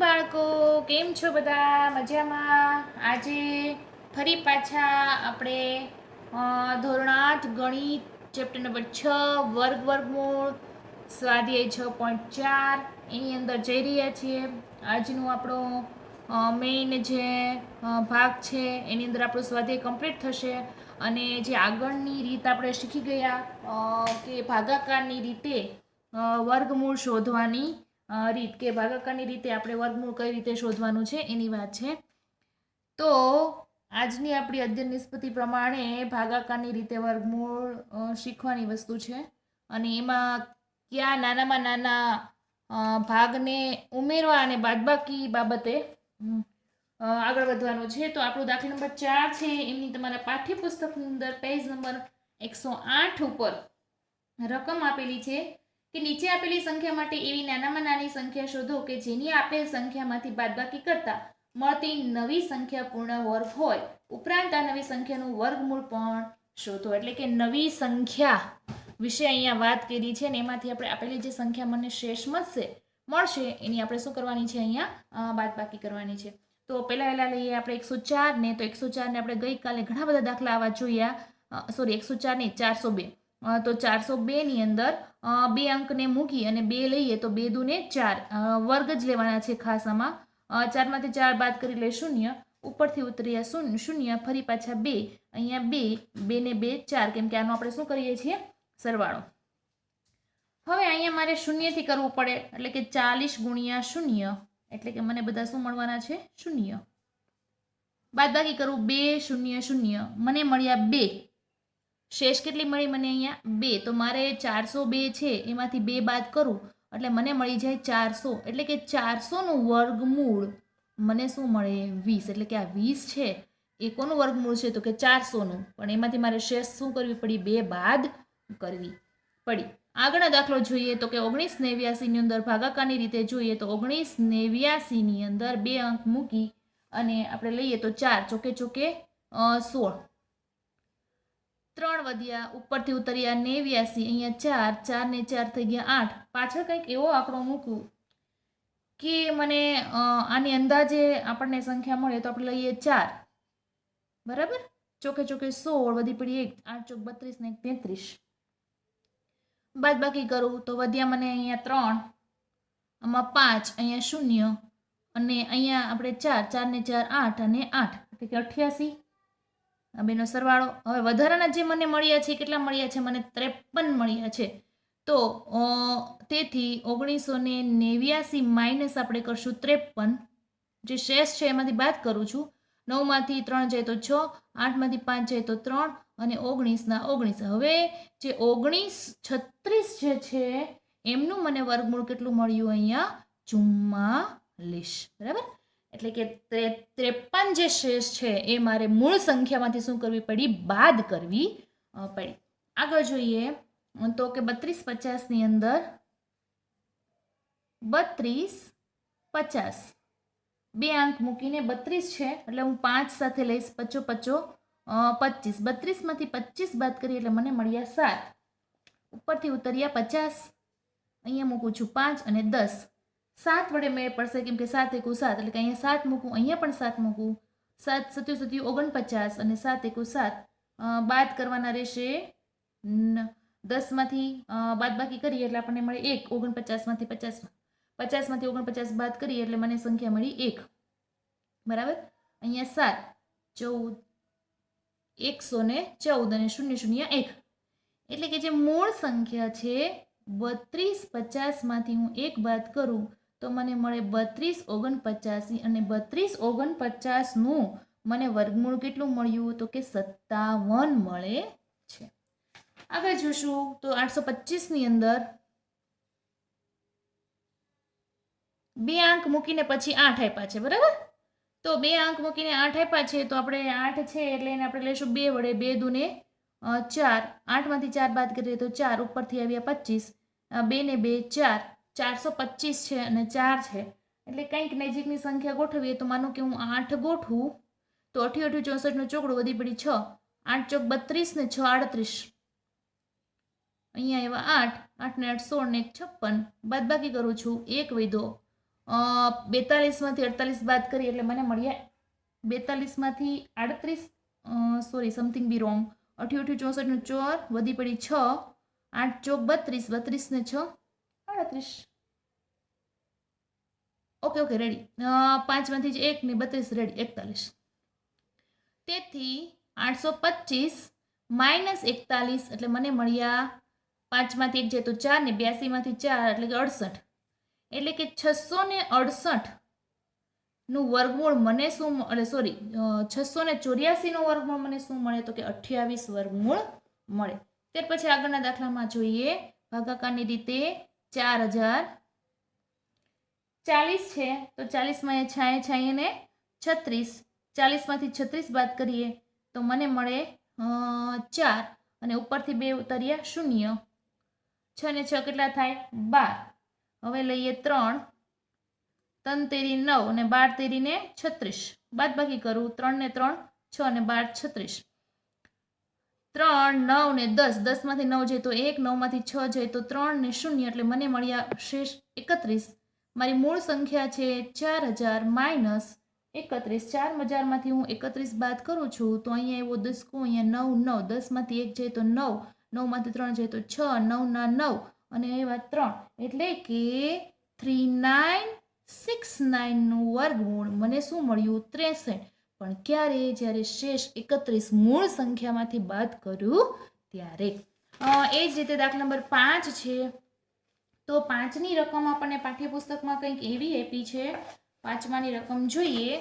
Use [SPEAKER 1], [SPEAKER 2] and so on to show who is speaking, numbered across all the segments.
[SPEAKER 1] બાળકો, કેમ છો બધા? મજામાં? આજે ફરી પાછા આપણે ધોરણ આઠ ગણિત ચેપ્ટર નંબર છ, વર્ગ વર્ગમૂળ, સ્વાધ્યાય છ પોઈન્ટ ચાર, એની અંદર જઈ રહ્યા છીએ. આજનું આપણો મેઇન જે ભાગ છે, એની અંદર આપણો સ્વાધ્યાય કમ્પ્લીટ થશે. અને જે આગળની રીત આપણે શીખી ગયા કે ભાગાકારની રીતે વર્ગમૂળ શોધવાની રીત કે ભાગાકારની રીતે આપણે વર્ગમૂળ કઈ રીતે શોધવાનું છે એની વાત છે. તો આજની આપણી અધ્યયન નિષ્પત્તિ પ્રમાણે ભાગાકારની રીતે વર્ગમૂળ શીખવાની વસ્તુ છે. અને એમાં કયા નાનામાં નાના ભાગને ઉમેરવા અને બાદબાકી બાબતે આગળ વધવાનું છે. તો આપણો દાખલા નંબર ચાર છે. એમની તમારા પાઠ્યપુસ્તકની અંદર પેજ નંબર એકસો આઠ ઉપર રકમ આપેલી છે. કે નીચે આપેલી સંખ્યા માટે એવી નાનામાં નાની સંખ્યા શોધો કે જેની આપેલ સંખ્યામાંથી બાદબાકી કરતા મળતી નવી સંખ્યા પૂર્ણ વર્ગ હોય. ઉપરાંત આ નવી સંખ્યાનું વર્ગમૂળ પણ શોધો. એટલે કે નવી સંખ્યા વિશે અહીંયા વાત કરી છે ને એમાંથી આપણે આપેલી જે સંખ્યા મને શેષ મળશે મળશે, એની આપણે શું કરવાની છે અહીંયા? બાદબાકી કરવાની છે. તો પહેલાં પહેલાં લઈએ આપણે એકસો ચાર ને તો એકસો ચારને આપણે ગઈકાલે ઘણા બધા દાખલા આવા જોયા. સોરી એકસો ચાર નહીં ચારસો બે. તો ચારસો બેની અંદર બે અંકને મૂકી અને બે લઈએ તો બે દુને ચાર. વર્ગ જ લેવાના છે ખાસામાં ચારમાંથી ચાર બાદ કરી લે શૂન્ય, ઉપરથી ઉતર્યા શૂન્ય શૂન્ય, ફરી પાછા બે. અહીંયા બે બે ને બે, ચાર. કેમ કે આનો આપણે શું કરીએ છીએ? સરવાળો. હવે અહીંયા મારે શૂન્યથી કરવું પડે, એટલે કે ચાલીસ ગુણ્યા શૂન્ય. એટલે કે મને બધા શું મળવાના છે? શૂન્ય. બાદબાકી કરું બે, શૂન્ય શૂન્ય. મને મળ્યા બે. શેષ કેટલી મળી મને અહીંયા? બે. તો મારે ચારસો બે છે. એમાંથી બે બાદ કરું. એટલે મને મળી જાય ચારસો. એટલે કે ચારસોનું વર્ગમૂળ મને શું મળે? વીસ. એટલે કે આ વીસ છે. એ કોનું વર્ગમૂળ છે? તો કે ચારસોનું. પણ એમાંથી મારે શેષ શું કરવી પડી? બે બાદ કરવી પડી. આગળનો દાખલો જોઈએ તો કે ઓગણીસ નેવ્યાસીની અંદર ભાગાકારની રીતે જોઈએ તો ઓગણીસ નેવ્યાસીની અંદર બે અંક મૂકી અને આપણે લઈએ તો ચાર. ચોકે ચોકે સોળ. ત્રણ વધ્યા, ઉપરથી ઉતર્યા નેવ્યાસી, અહીંયા ચાર ચાર ને ચાર થઈ ગયા આઠ. પાછળ કંઈક એવો આંકડો મૂકું કે મને આની અંદાજે આપણને સંખ્યા મળે તો આપણે લઈએ ચાર. બરાબર? ચોકે ચોકે સોળ વધી પડી એક, આઠ ચોક બત્રીસ ને એક તેત્રીસ. બાદ બાકી કરું તો વધ્યા મને અહીંયા ત્રણ, આમાં પાંચ, અહીંયા શૂન્ય અને અહીંયા આપણે ચાર ચાર ને ચાર આઠ અને આઠ. એટલે કે અઠ્યાસી. આ બેનો સરવાળો હવે વધારાના જે મને મળ્યા છે, કેટલા મળ્યા છે, મને ત્રેપન મળ્યા છે. તો તેથી ઓગણીસો ને નેવ્યાસી માઇનસ આપણે કરશું ત્રેપન. જે શેષ છે, એમાંથી બાદ કરું છું. નવમાંથી ત્રણ જાય તો છ, આઠમાંથી પાંચ જાય તો ત્રણ અને ઓગણીસના ઓગણીસ. હવે જે ઓગણીસ છત્રીસ જે છે, એમનું મને વર્ગમૂળ કેટલું મળ્યું અહીંયા? ચુમ્માલીસ. બરાબર? એટલે કે ત્રે- ત્રેપન જે શેષ છે એ મારે મૂળ સંખ્યામાંથી શું કરવી પડી? બાદ કરવી પડી. આગળ જોઈએ તો કે બત્રીસ પચાસની અંદર બત્રીસ પચાસ. બે અંક મૂકીને બત્રીસ છે, એટલે હું પાંચ સાથે લઈશ પચો પચો પચીસ. બત્રીસમાંથી પચીસ બાદ કરીએ એટલે મને મળ્યા સાત. ઉપરથી ઉતર્યા પચાસ. અહીંયા મૂકું છું પાંચ અને દસ. સાત વડે મેળ પડશે કેમ કે સાત એકુ સાત, એટલે કે અહીંયા સાત મૂકું, અહીંયા પણ સાત મૂકું. સાત સત્યુ સત્યુ ઓગણપચાસ અને સાત એકુ સાત બાદ કરવાના રહેશે દસમાંથી બાદ બાકી કરીએ એટલે આપણને મળે એક, ઓગણપચાસમાંથી પચાસ, પચાસમાંથી ઓગણપચાસ બાદ કરીએ એટલે મને સંખ્યા મળી એક. બરાબર? અહીંયા સાત, ચૌદ, એકસો ને ચૌદ અને શૂન્ય શૂન્ય એક. એટલે કે જે મૂળ સંખ્યા છે, બત્રીસ પચાસમાંથી હું એક બાદ કરું તો મને મળે બત્રીસ ઓગણપચાસી અને બત્રીસ ઓગણપચાસનું મને વર્ગમૂળ કેટલું મળ્યું? તો કે સત્તાવન મળે છે. આગળ જોશું. તો આઠસો પચીસની અંદર બે આંક મૂકીને પછી આઠ આપ્યા છે, બરાબર? તો બે આંક મૂકીને આઠ આપ્યા છે, તો આપણે આઠ છે એટલે એને આપણે લઈશું બે વડે બે દુને ચાર. આઠમાંથી ચાર બાદ કરીએ તો ચાર, ઉપરથી આવ્યા પચીસ. બે ને બે, ચાર. ચારસો પચીસ છે અને ચાર છે. એટલે કંઈક નજીકની સંખ્યા ગોઠવીએ તો માનો કે હું આઠ ગોઠવું, તો અઠી અઠી ચોસઠનો ચોકડો વધી પડી છ. આઠ ચોક બત્રીસ ને છ આડત્રીસ. અહીંયા એવા આઠ આઠ ને આઠ સોળ ને એક છપ્પન. બાદબાકી કરું છું. એક વધ્યો બેતાલીસમાંથી અડતાલીસ બાદ કરીએ એટલે મને મળ્યા બેતાલીસમાંથી આડત્રીસ સોરી સમથિંગ બી રોંગ અઠ્યું અઠ્યું ચોસઠનું ચોર વધી પડી છ. આઠ ચોક બત્રીસ બત્રીસ ને છ, આડત્રીસ. ઓકે ઓકે રેડી પાંચમાંથી જ એક ને બત્રીસ રેડી એકતાલીસ. તેથી આઠસો પચીસ માઇનસ એકતાલીસ એટલે મને મળ્યા પાંચમાંથી એક જાય તો ચાર ને બ્યાસીમાંથી ચાર એટલે કે અડસઠ. એટલે કે છસો ને અડસઠનું વર્ગમૂળ મને શું એટલે સોરી છસો ને ચોર્યાસીનું વર્ગમૂળ મને શું મળે તો કે અઠ્યાવીસ વર્ગમૂળ મળે. ત્યાર પછી આગળના દાખલામાં જોઈએ. ભાગાકારની રીતે ચાર હજાર ચાલીસ છે, તો ચાલીસમાં એ છાંયે છાંયે છત્રીસ. ચાલીસમાંથી છત્રીસ બાદ કરીએ, તો મને મળે ચાર અને ઉપરથી બે ઉતરિયા શૂન્ય. છ ને છ કેટલા થાય? બાર. હવે લઈએ ત્રણ. ત્રણ તેરી નવ અને બાર તેરીને છત્રીસ. બાદ બાકી કરું, ત્રણ ને ત્રણ, છ ને બાર છત્રીસ. ત્રણ, નવ ને દસ. દસમાંથી નવ જાય તો એક, નવમાંથી છ જાય તો ત્રણ ને શૂન્ય, એટલે મને મળ્યા શેષ એકત્રીસ. મારી મૂળ સંખ્યા છે ચાર હજાર માઇનસ એકત્રીસ. ચાર હજારમાંથી હું એકત્રીસ બાદ કરું છું, તો અહીંયા એવો દસકો, અહીંયા નવ નવ. દસમાંથી એક જાય તો નવ, નવમાંથી ત્રણ જાય તો છ, નવના નવ અને એવા ત્રણ. એટલે કે થ્રી નાઇન, સિક્સ નાઇનનું વર્ગમૂળ મને શું મળ્યું? ત્રેસઠ. પણ ક્યારે? જ્યારે શેષ એકત્રીસ મૂળ સંખ્યામાંથી બાદ કરું? ત્યારે. એ જ રીતે દાખલા નંબર પાંચ છે. તો પાંચની રકમ આપણને પાઠ્યપુસ્તકમાં કંઈક એવી આપી છે, પાંચમાની રકમ જોઈએ,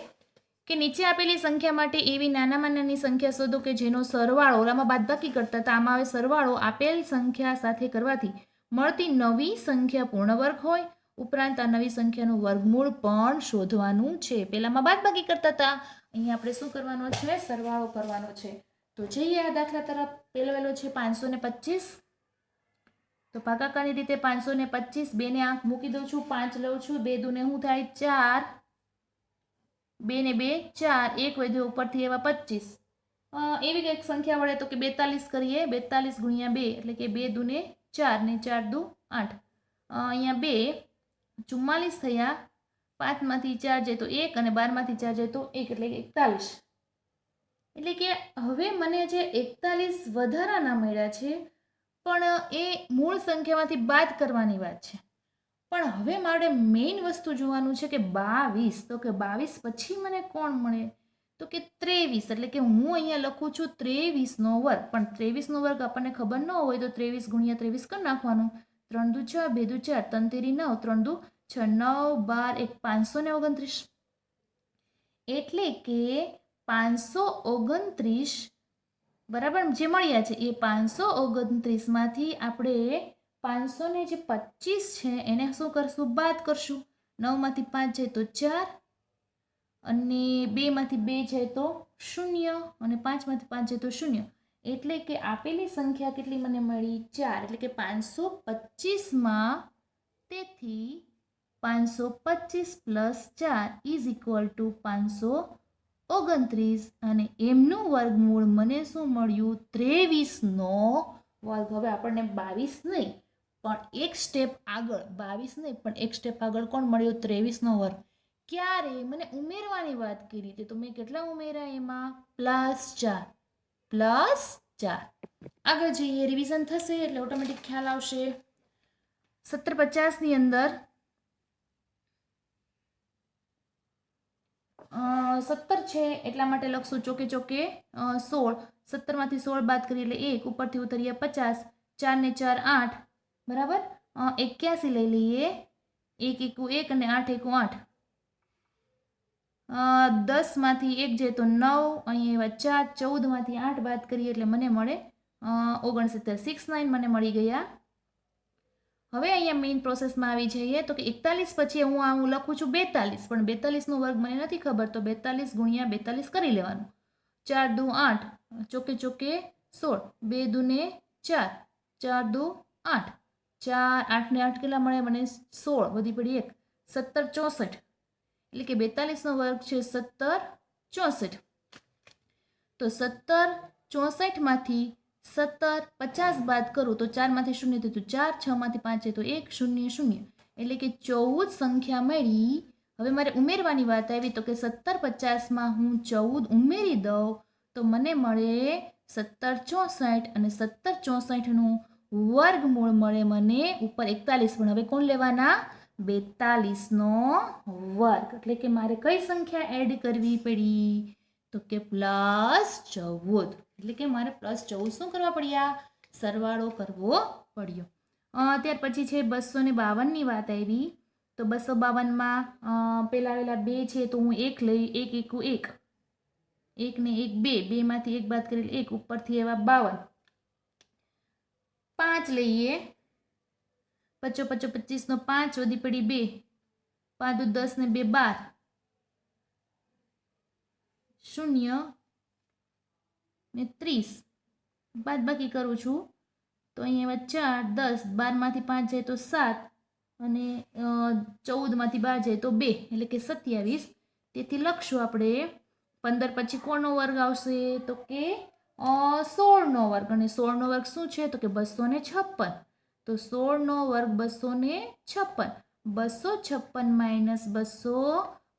[SPEAKER 1] કે નીચે આપેલી સંખ્યા માટે એવી નાનામાં નાની સંખ્યા શોધો કે જેનો સરવાળો ઓલામાં બાદબાકી કરતા હતા. આમાં હવે સરવાળો આપેલ સંખ્યા સાથે કરવાથી મળતી નવી સંખ્યા પૂર્ણ વર્ગ હોય, ઉપરાંત આ નવી સંખ્યાનું વર્ગમૂળ પણ શોધવાનું છે. પહેલામાં બાદબાકી કરતા હતા. અહીંયા આપણે શું કરવાનો છે? સરવાળો કરવાનો છે. તો જઈએ આ દાખલા તરફ. પહેલો વહેલો છે પાંચસો ને તો ભાગાકારની રીતે પાંચસો ને પચીસ બેને આંખ મૂકી દઉં છું, પાંચ લઉં છું, બે દુને શું થાય ચાર બે ને બે, ચાર, એક વધ્યો ઉપરથી એવા પચીસ. એવી કંઈક સંખ્યા વડે તો કે બેતાલીસ કરીએ, બેતાલીસ ગુણ્યા બે એટલે કે બે દુને ચાર ને ચાર દુ આઠ. અહીંયા બે ચુમ્માલીસ થયા, પાંચમાંથી ચાર જાય તો એક અને બારમાંથી ચાર જાય તો એક એટલે કે એકતાલીસ. એટલે કે હવે મને જે એકતાલીસ વધારાના મળ્યા છે પણ, એ મૂળ સંખ્યામાંથી બાદ કરવાની વાત છે. પણ હવે મારે મેઇન વસ્તુ જોવાનું છે કે બાવીસ, તો કે બાવીસ પછી મને કોણ મળે? તો કે ત્રેવીસ, એટલે કે હું અહીંયા લખું છું ત્રેવીસનો વર્ગ. પણ ત્રેવીસનો વર્ગ આપણને ખબર ન હોય તો ત્રેવીસ ગુણ્યા ત્રેવીસ કરી નાખવાનું. ત્રણ દુ છ બે દુ ચાર, ત્રણ તેરી નવ, ત્રણ દુ છ, નવ, બાર, એક પાંચસો ને ઓગણત્રીસ. એટલે કે પાંચસો ઓગણત્રીસ બરાબર? જે મળ્યા છે, એ પાંચસો ઓગણત્રીસમાંથી આપણે પાંચસો ને જે પચીસ છે, એને શું કરશું? બાદ કરશું. નવમાંથી પાંચ જાય તો ચાર અને બેમાંથી બે જાય તો શૂન્ય અને પાંચમાંથી પાંચ જાય તો શૂન્ય. એટલે કે આપેલી સંખ્યા કેટલી મને મળી? ચાર. એટલે કે પાંચસો પચીસમાં તેથી પાંચસો પચીસ પ્લસ ચાર ઇઝ ઇક્વલ ટુ પાંચસો ઓગણત્રીસ અને એમનું વર્ગમૂળ મને શું મળ્યું? ત્રેવીસનો વર્ગ. હવે આપણને બાવીસ નહીં, પણ એક સ્ટેપ આગળ, બાવીસ નહીં, પણ એક સ્ટેપ આગળ કોણ મળ્યો? ત્રેવીસનો વર્ગ. ક્યારે? મને ઉમેરવાની વાત કરી હતી. તો મેં કેટલા ઉમેર્યા એમાં? પ્લસ ચાર. પ્લસ ચાર. આગળ જઈએ. રિવિઝન થશે એટલે ઓટોમેટિક ખ્યાલ આવશે. સત્તર પચાસની અંદર સત્તર છે એટલા માટે લખશું ચોકે ચોકે સોળ. સત્તરમાંથી સોળ બાદ કરીએ એટલે એક, ઉપરથી ઉતરીએ પચાસ. ચારને ચાર આઠ. બરાબર? એક્યાસી લઈ લઈએ. એક એકુ એક અને આઠ એકુ આઠ. દસમાંથી એક જાય તો નવ અહીં એવા ચાર, ચૌદમાંથી આઠ બાદ કરીએ એટલે મને મળે ઓગણસિત્તેર. સિક્સ નાઇન મને મળી ગયા. હવે અહીંયા મેઇન પ્રોસેસમાં આવી જઈએ તો કે એકતાલીસ પછી હું આ હું લખું છું બેતાલીસ. પણ બેતાલીસનો વર્ગ મને નથી ખબર, તો બેતાલીસ ગુણ્યા બેતાલીસ કરી લેવાનું. ચાર દુ આઠ, ચોકે ચોકે સોળ. બે દુને ચાર ચાર દુ આઠ. ચાર આઠને આઠ કેટલા મળે? મને સોળ, વધી પડી એક. સત્તર ચોસઠ. એટલે કે બેતાલીસનો વર્ગ છે સત્તર ચોસઠ. તો સત્તર ચોસઠમાંથી સત્તર, પચાસ બાદ કરું તો ચારમાંથી શૂન્ય થયું ચાર, છમાંથી પાંચ તો એક, શૂન્ય શૂન્ય. એટલે કે ચૌદ સંખ્યા મળી. હવે મારે ઉમેરવાની વાત આવી તો કે સત્તર, પચાસમાં હું ચૌદ ઉમેરી દઉં તો મને મળે સત્તર, ચોસઠ અને સત્તર, ચોસઠનું વર્ગમૂળ મળે મને ઉપર એકતાલીસ. પણ હવે કોણ લેવાના? બેતાલીસનો વર્ગ. એટલે કે મારે કઈ સંખ્યા એડ કરવી પડી? તો કે પ્લસ ચૌદ. એટલે કે મારે પ્લસ ચૌદ શું કરવા પડ્યા? સરવાળો કરવો પડ્યો. ત્યાર પછી છે બસો ને બાવનની વાત આવી. તો બસો બાવનમાં પેલા આવેલા બે છે તો હું એક લઈ, એક એકું એક. એક ને એક બે, બેમાંથી એક બાદ કરેલ એક, ઉપરથી એવા બાવન. પાંચ લઈએ. પચો પચો પચીસનો પાંચ, વધી પડી બે. પાંચ દસ ને બે બાર. શૂન્ય. ને ત્રીસ. બાદ બાકી કરું છું. તો અહીંયા ચાર, દસ, બારમાંથી પાંચ જાય તો સાત અને ચૌદમાંથી બાર જાય તો બે, એટલે કે સત્યાવીસ. તેથી લખશું આપણે પંદર પછી કોનો વર્ગ આવશે? તો કે સોળનો વર્ગ. અને સોળનો વર્ગ શું છે? તો કે બસો ને છપ્પન. તો સોળનો વર્ગ બસો ને છપ્પન. બસો છપ્પન માઇનસ બસો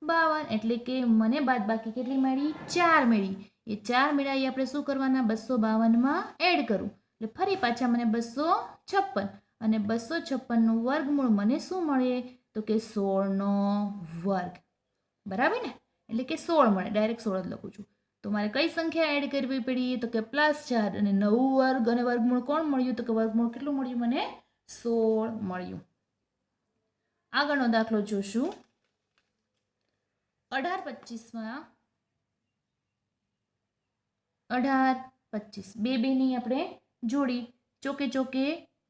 [SPEAKER 1] બાવન. એટલે કે મને બાદ બાકી કેટલી મળી? ચાર મળી. એ ચાર મેળા આપણે શું કરવાના? બસો બાવનમાં એડ કરું. એટલે ફરી પાછા મને બસો છપ્પન. અને બસો છપ્પનનું વર્ગમૂળ મને શું મળે? તો કે સોળનો વર્ગ. બરાબર ને? એટલે કે સોળ મળે. ડાયરેક્ટ સોળ જ લખું છું. તો મારે કઈ સંખ્યા એડ કરવી પડી? તો કે પ્લસ ચાર અને નવું વર્ગ અને વર્ગમૂળ કોણ મળ્યું? તો કે વર્ગમૂળ કેટલું મળ્યું? મને સોળ મળ્યું. આગળનો દાખલો જોશું. અઢાર પચીસમાં અઢાર, પચીસ. બે બેની આપણે જોડી. ચોકે ચોકે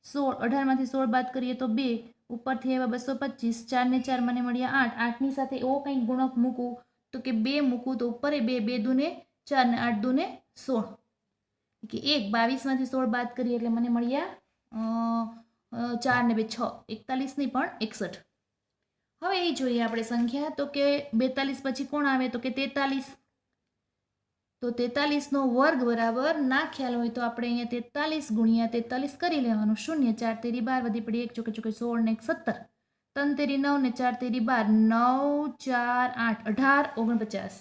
[SPEAKER 1] સોળ, અઢારમાંથી સોળ બાદ કરીએ તો બે. ઉપરથી એવા બસો પચીસ. ચારને ચાર મને મળ્યા આઠ. આઠની સાથે એવો કંઈક ગુણક મૂકું તો કે બે મૂકું તો ઉપરે બે બે દૂને ચાર ને આઠ દૂને સોળ. કે એક, બાવીસમાંથી સોળ બાદ કરીએ એટલે મને મળ્યા ચાર ને બે, છ. એકતાલીસની પણ એકસઠ. હવે એ જોઈએ આપણે સંખ્યા તો કે બેતાલીસ પછી કોણ આવે? તો કે તેતાલીસ. તો તેતાલીસનો વર્ગ બરાબર. ના ખ્યાલ હોય તો આપણે અહીંયા તેતાલીસ ગુણ્યા તેતાલીસ કરી લેવાનું. શૂન્ય, ચાર, તેરી, બાર વધી પડી એક ચોકે ચોકે સોળ ને એક સત્તર. ત્રણ, તેરી, નવ ને ચાર, તેરી, બાર. નવ, ચાર, આઠ. અઢાર, ઓગણપચાસ.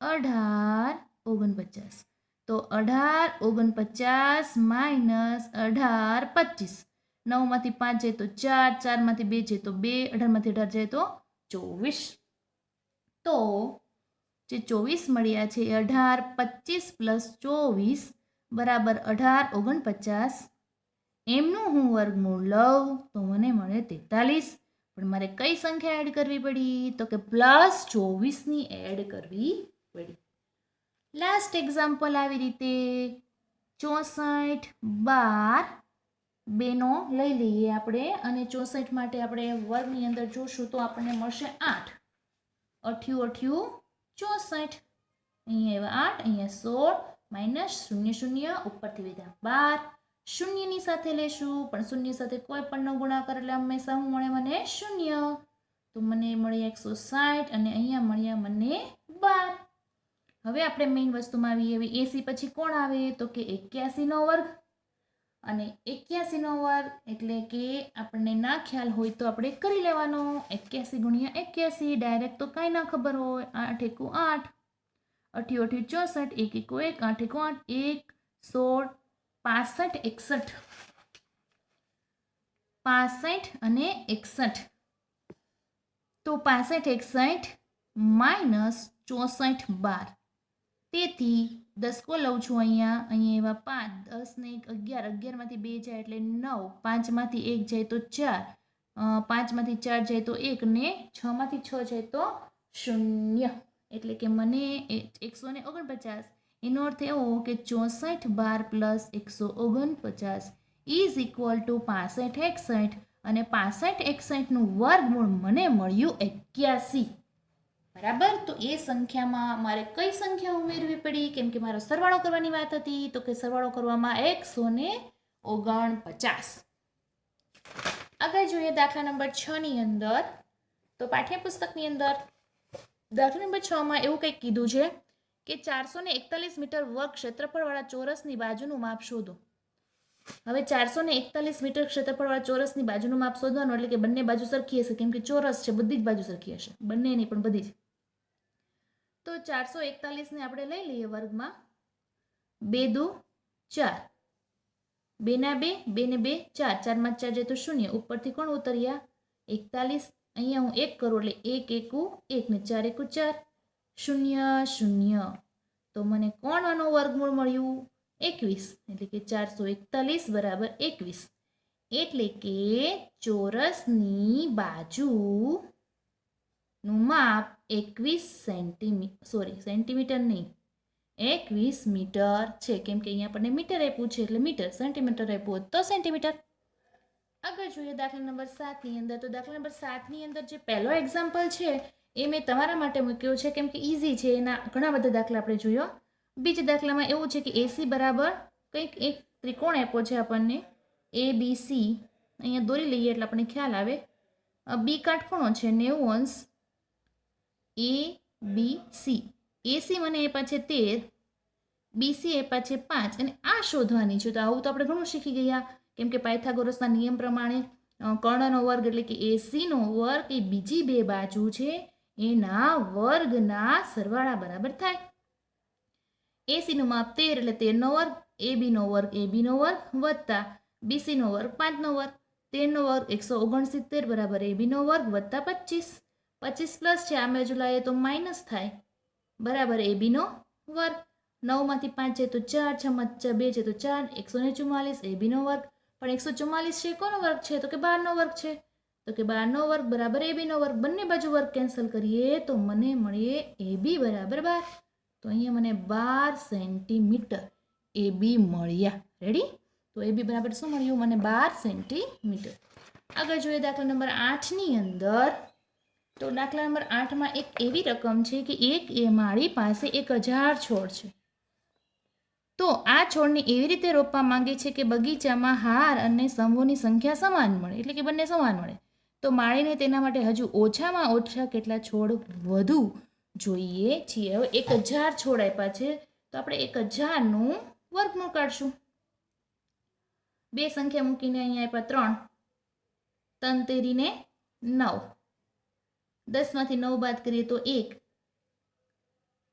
[SPEAKER 1] અઢાર, ઓગણપચાસ. તો અઢાર, ઓગણપચાસ માઇનસ અઢાર, પચીસ. નવમાંથી પાંચ જાય તો ચાર, ચારમાંથી બે જાય તો બે, અઢારમાંથી અઢાર જાય તો ચોવીસ. તો જે ચોવીસ મળ્યા છે એ અઢાર પચીસ પ્લસ ચોવીસ બરાબર અઢાર ઓગણપચાસ. એમનું હું વર્ગમૂળ લઉં તો મને મળે તેતાલીસ. પણ મારે કઈ સંખ્યા એડ કરવી પડી? તો કે પ્લસ ચોવીસની એડ કરવી પડી. લાસ્ટ એક્ઝામ્પલ આવી રીતે. ચોસઠ બાર બેનો લઈ લઈએ આપણે અને ચોસઠ માટે આપણે વર્ગની અંદર જોશું તો આપણને મળશે આઠ. અઠ્યું અઠ્યું ચોસઠ. અહીંયા એવા આઠ, અહીંયા સોળ, માઇનસ શૂન્ય શૂન્ય, ઉપરથી વધ્યા બાર. શૂન્યની સાથે લેશું, પણ શૂન્ય સાથે કોઈ પણનો ગુણાકાર એટલે હંમેશા શું મળે મને? શૂન્ય. તો મને મળ્યા એકસો સાઠ અને અહીંયા મળ્યા મને બાર. હવે આપણે મેઇન વસ્તુમાં આવીએ. એસી પછી કોણ આવે? તો કે એક્યાસીનો વર્ગ. અને એક્યાસીનો વર્ગ એટલે કે આપણને ના ખ્યાલ હોય તો આપણે કરી લેવાનો. એક્યાસી ગુણ્યા એક્યાસી ડાયરેક્ટ તો કાંઈ ના ખબર હોય. આઠ એકુ આઠ. અઠ્યું અઠ્યું ચોસઠ, એક એકુ એક, આઠ એકુ આઠ, એક, સોળ, પાસઠ, એકસઠ. પાસઠ અને એકસઠ. તો પાસઠ, એકસઠ, માઇનસ ચોસઠ બાર. તેથી દસકો લઉં છું અહીંયા. અહીંયા એવા પાંચ, દસ ને એક, અગિયાર. અગિયારમાંથી બે જાય એટલે નવ. પાંચમાંથી એક જાય તો ચાર. પાંચમાંથી ચાર જાય તો એક ને છમાંથી છ જાય તો શૂન્ય. એટલે કે મને એકસો ને ઓગણપચાસ. એનો અર્થ એવો કે ચોસઠ બાર પ્લસ એકસો ઓગણપચાસ ઇઝ ઇક્વલ ટુ પાસઠ એકસઠ. અને પાસઠ એકસઠનું વર્ગમૂળ મને મળ્યું એક્યાસી. બરાબર? તો એ સંખ્યામાં મારે કઈ સંખ્યા ઉમેરવી પડી? કેમ કે મારો સરવાળો કરવાની વાત હતી. તો કે સરવાળો કરવામાં એકસો ને ઓગણપચાસ. આગળ જોઈએ દાખલા નંબર છ ની અંદર. તો પાઠ્યપુસ્તકની અંદર દાખલા નંબર છ માં એવું કંઈક કીધું છે કે ચારસો ને એકતાલીસ મીટર વર્ગ ક્ષેત્રફળવાળા ચોરસની બાજુનું માપ શોધો. હવે ચારસો ને એકતાલીસ મીટર ક્ષેત્રફળવાળા ચોરસની બાજુનું માપ શોધવાનું એટલે કે બંને બાજુ સરખી હશે. કેમ કે ચોરસ છે, બધી જ બાજુ સરખી હશે. બંને નહીં પણ બધી જ. તો ચારસો એકતાલીસને આપણે લઈ લઈએ વર્ગમાં. બે દુ ચાર. બેના બે બે ને બે, ચાર. ચારમાં ચાર જાય તો શૂન્ય. ઉપરથી કોણ ઉતર્યા? એકતાલીસ. અહીંયા હું એક કરું એટલે એક, એકુ એક ને ચાર, એકુ ચાર. શૂન્ય શૂન્ય. તો મને કોણ આનું વર્ગમૂળ મળ્યું? એકવીસ. એટલે કે ચારસો એકતાલીસ બરાબર એકવીસ. એટલે કે ચોરસની બાજુનું માપ એકવીસ સેન્ટીમી સોરી સેન્ટીમીટર નહીં. એકવીસ મીટર છે. કેમ કે અહીંયા આપણને મીટર આપ્યું છે એટલે મીટર, સેન્ટીમીટર આપ્યું તો સેન્ટીમીટર. આગળ જોઈએ દાખલા નંબર સાતની અંદર. તો દાખલા નંબર સાતની અંદર જે પહેલો એક્ઝામ્પલ છે, એ મેં તમારા માટે મૂક્યો છે. કેમ કે ઇઝી છે. એના ઘણા બધા દાખલા આપણે જોયો. બીજા દાખલામાં એવું છે કે એસી બરાબર કંઈક એક ત્રિકોણ આપ્યો છે આપણને. એ બી સી અહીંયા દોરી લઈએ એટલે આપણને ખ્યાલ આવે. બી કાટખૂણો છે. નેવું અંશ એ બી સી એસી મને આપ્યા છે તેર. બીસી આપ્યા છે પાંચ. અને આ શોધવાની છે. તો આવું તો આપણે ઘણું શીખી ગયા. કેમ કે પાયથાગોરસના નિયમ પ્રમાણે કર્ણનો વર્ગ એટલે કે એસીનો વર્ગ એ બીજી બે બાજુ છે. એના વર્ગના સરવાળા બરાબર થાય. એસીનું માપ તેર એટલે તેરનો વર્ગ. એ બીનો વર્ગ એ બીનો વર્ગ વત્તા બીસીનો વર્ગ પાંચનો વર્ગ. તેરનો વર્ગ એકસો ઓગણસિત્તેર બરાબર એ બીનો વર્ગ વત્તા પચીસ. પચીસ પ્લસ છે આ બાજુ લાવીએ તો માઇનસ થાય. બરાબર, એ બીનો વર્ગ. નવમાંથી પાંચ છે તો ચાર છમાં બે છે તો ચાર, એકસો ને ચુમ્માલીસ એ બીનો વર્ગ. પણ એકસો ચુમ્માલીસ છે કોનો વર્ગ છે? તો કે બારનો વર્ગ છે. તો કે બારનો વર્ગ બરાબર એ બીનો વર્ગ. બંને બાજુ વર્ગ કેન્સલ કરીએ તો મને મળીએ એ બી બરાબર બાર. તો અહીંયા મને બાર સેન્ટીમીટર એ બી મળ્યા. રેડી તો એ બી બરાબર શું મળ્યું? મને બાર સેન્ટીમીટર. આગળ જોઈએ દાખલા નંબર આઠની અંદર તો દાખલા નંબર આઠમાં એક એવી રકમ છે કે એક એ માળી પાસે એક હજાર છોડ છે. તો આ છોડને એવી રીતે રોપવા માંગે છે કે બગીચામાં હાર અને સંભોની સંખ્યા સમાન મળે, એટલે કે બંને સમાન મળે. તો માળીને તેના માટે હજુ ઓછામાં ઓછા કેટલા છોડ વધુ જોઈએ છીએ? હવે એક હજાર છોડ આપ્યા છે, તો આપણે એક હજારનું વર્ગમૂળ કાઢશું. બે સંખ્યા મૂકીને અહીંયા આપ્યા ત્રણ. તંતેરીને નવ. દસમાંથી નવ બાદ કરીએ તો એક.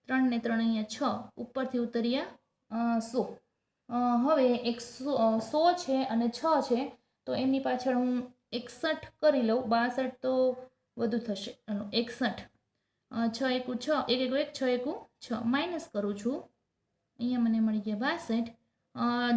[SPEAKER 1] ત્રણ ને ત્રણ અહીંયા છ. ઉપરથી ઉતર્યા સો. હવે એકસો અ, સો છે અને છ છે તો એમની પાછળ હું એકસઠ કરી લઉં. બાસઠ તો વધુ થશે. એનું એકસઠ. છ એકુ છ એક એકુ એક છ એકુ છ. માઇનસ કરું છું. અહીંયા મને મળી ગયા બાસઠ.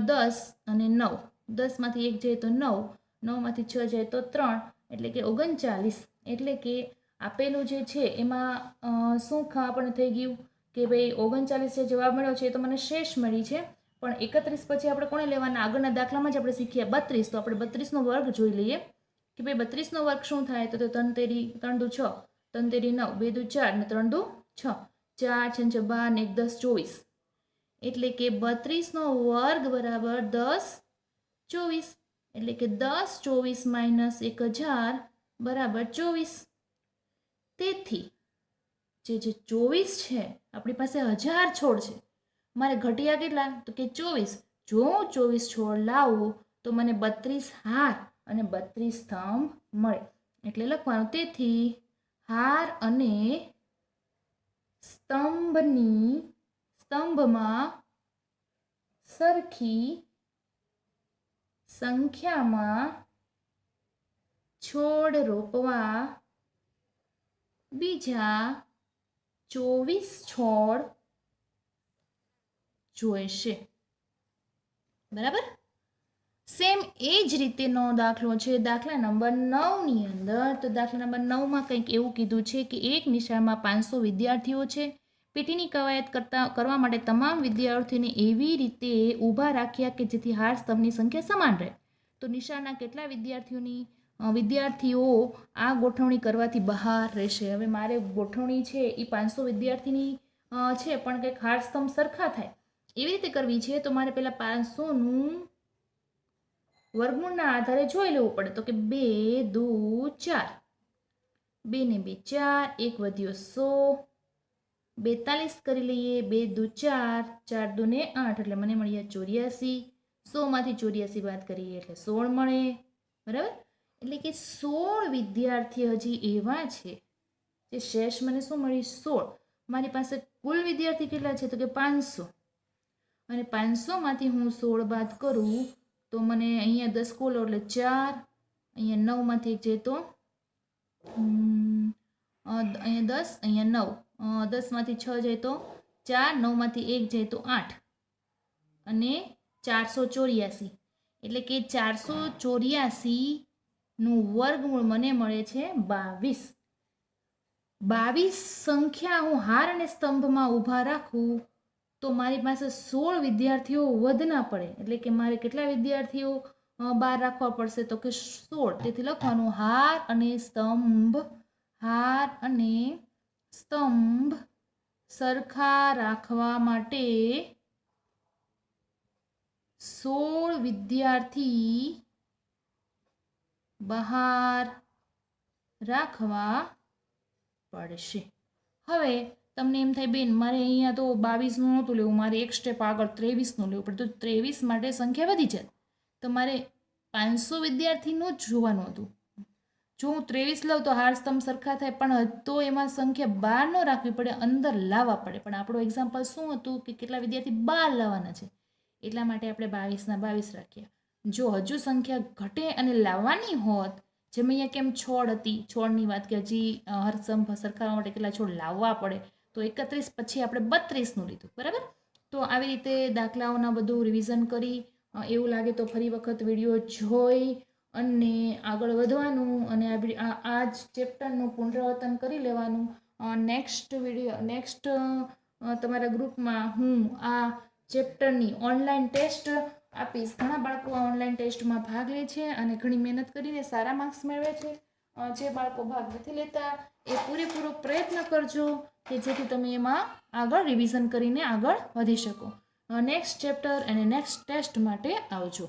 [SPEAKER 1] દસ અને નવ. દસમાંથી એક જાય તો નવ. નવમાંથી છ જાય તો ત્રણ. એટલે કે ઓગણચાલીસ. એટલે કે આપેલું જે છે, એમાં શું આપણને થઈ ગયું? કે ભાઈ ઓગણચાલીસ જે જવાબ મળ્યો છે, એ તો મને શેષ મળી છે. પણ એકત્રીસ પછી આપણે કોને લેવાના? આગળના દાખલામાં જ આપણે શીખ્યા. બત્રીસ, તો આપણે બત્રીસનો વર્ગ જોઈ લઈએ. કે ભાઈ બત્રીસનો વર્ગ શું થાય? તો ત્રણ તેરી, ત્રણ દુ છ. ત્રણ તેરી નવ, બે દુ ચાર ને ત્રણ દુ છ. ચાર છ છ બાર ને એક દસ ચોવીસ. એટલે કે બત્રીસનો વર્ગ બરાબર દસ ચોવીસ. એટલે કે દસ ચોવીસ માઇનસ એક હજાર બરાબર ચોવીસ. તેથી જે જે ચોવીસ છે, આપણી પાસે હજાર છોડ છે. મારે ઘટિયા કેટલા? તો કે ચોવીસ. જો હું ચોવીસ છોડ લાવું, તો મને બત્રીસ હાર અને બત્રીસ સ્તંભ મળે. એટલે લખવાનું, તેથી હાર અને સ્તંભની, સ્તંભમાં સરખી સંખ્યામાં છોડ રોપવા બીજા ચોવીસ છોડ જોઈશે. બરાબર? સેમ એ જ રીતેનો દાખલો છે. દાખલા નંબર નવની અંદર, તો દાખલા નંબર નવમાં કંઈક એવું કીધું છે કે એક નિશાળમાં પાંચસો વિદ્યાર્થીઓ છે. પીટીની કવાયત કરતા, કરવા માટે તમામ વિદ્યાર્થીઓને એવી રીતે ઊભા રાખ્યા કે જેથી હાર સ્તંભની સંખ્યા સમાન રહે. તો નિશાળના કેટલા વિદ્યાર્થીઓની વિદ્યાર્થીઓ આ ગોઠવણી કરવાથી બહાર રહેશે. હવે મારે ગોઠવણી છે એ પાંચસો વિદ્યાર્થીની છે, પણ કંઈક હાર સ્તંભ સરખા થાય. એવી રીતે કરવી છે તો મારે પહેલાં પાંચસોનું વર્ગમૂળના આધારે જોઈ લેવું પડે. તો કે બે, દુ, ચાર. બે ને બે, ચાર, એક વધ્યો સો. બેતાલીસ કરી લઈએ, બે, દુ, ચાર. ચાર, દુ, ને આઠ. એટલે મને મળ્યા ચોર્યાસી. સોમાંથી ચોર્યાસી બાદ કરીએ એટલે સોળ મળે. બરાબર? એટલે કે સોળ વિદ્યાર્થી હજી એવા છે જે શેષ મને શું મળી સોળ. મારી પાસે કુલ વિદ્યાર્થી કેટલા છે? તો કે પાંચસો. અને પાંચસોમાંથી હું સોળ બાદ કરું તો મને અહીંયા દસ કોલો એટલે ચાર, અહીંયા નવમાંથી એક જાય તો અહીંયા દસ, અહીંયા નવ. દસમાંથી છ જાય તો ચાર, નવમાંથી એક જાય તો આઠ. અને ચારસો ચોર્યાસી. એટલે કે ચારસો ચોર્યાસીનું વર્ગમૂળ મને મળે છે બાવીસ. બાવીસ સંખ્યા હું હાર અને સ્તંભમાં ઊભા રાખું તો મારી પાસે સોળ વિદ્યાર્થીઓ વધના પડે. એટલે કે મારે કેટલા વિદ્યાર્થીઓ બહાર રાખવા પડશે તો કે સોળ. તેથી લખવાનું હાર અને સ્તંભ. હાર અને સ્તંભ સરખા રાખવા માટે સોળ વિદ્યાર્થી બહાર રાખવા પડશે. હવે તમને એમ થાય, બેન, મારે અહીંયા તો બાવીસનું નહોતું લેવું, મારે એક સ્ટેપ આગળ ત્રેવીસનું લેવું પડે, તો ત્રેવીસ માટે સંખ્યા વધી જાય. તો મારે પાંચસો વિદ્યાર્થીનું જ જોવાનું હતું. જો હું ત્રેવીસ લઉં તો હાર સ્તંભ સરખા થાય, પણ તો એમાં સંખ્યા બાર ન રાખવી પડે, અંદર લાવવા પડે. પણ આપણું એક્ઝામ્પલ શું હતું કે કેટલા વિદ્યાર્થી બાર લાવવાના છે? એટલા માટે આપણે બાવીસના બાવીસ રાખ્યા. જો હજુ સંખ્યા ઘટે અને લાવવાની હોત, જેમ અહીંયા કેમ છોડ હતી, છોડની વાત કે હજી હરસંભ સરખાવવા માટે કેટલા છોડ લાવવા પડે, તો એકત્રીસ પછી આપણે બત્રીસનું લીધું, બરાબર? તો આવી રીતે દાખલાઓના બધું રિવિઝન કરી એવું લાગે તો ફરી વખત વીડિયો જોઈ અને આગળ વધવાનું અને આ જ ચેપ્ટરનું પુનરાવર્તન કરી લેવાનું. નેક્સ્ટ વીડિયો નેક્સ્ટ તમારા ગ્રુપમાં હું આ ચેપ્ટરની ઓનલાઈન ટેસ્ટ આપીશ ઘણા બાળકો આ ઓનલાઈન ટેસ્ટમાં ભાગ લે છે અને ઘણી મહેનત કરીને સારા માર્ક્સ મેળવે છે. જે બાળકો ભાગ નથી લેતા, એ પૂરેપૂરો પ્રયત્ન કરજો કે જેથી તમે એમાં આગળ રિવિઝન કરીને આગળ વધી શકો. નેક્સ્ટ ચેપ્ટર અને નેક્સ્ટ ટેસ્ટ માટે આવજો.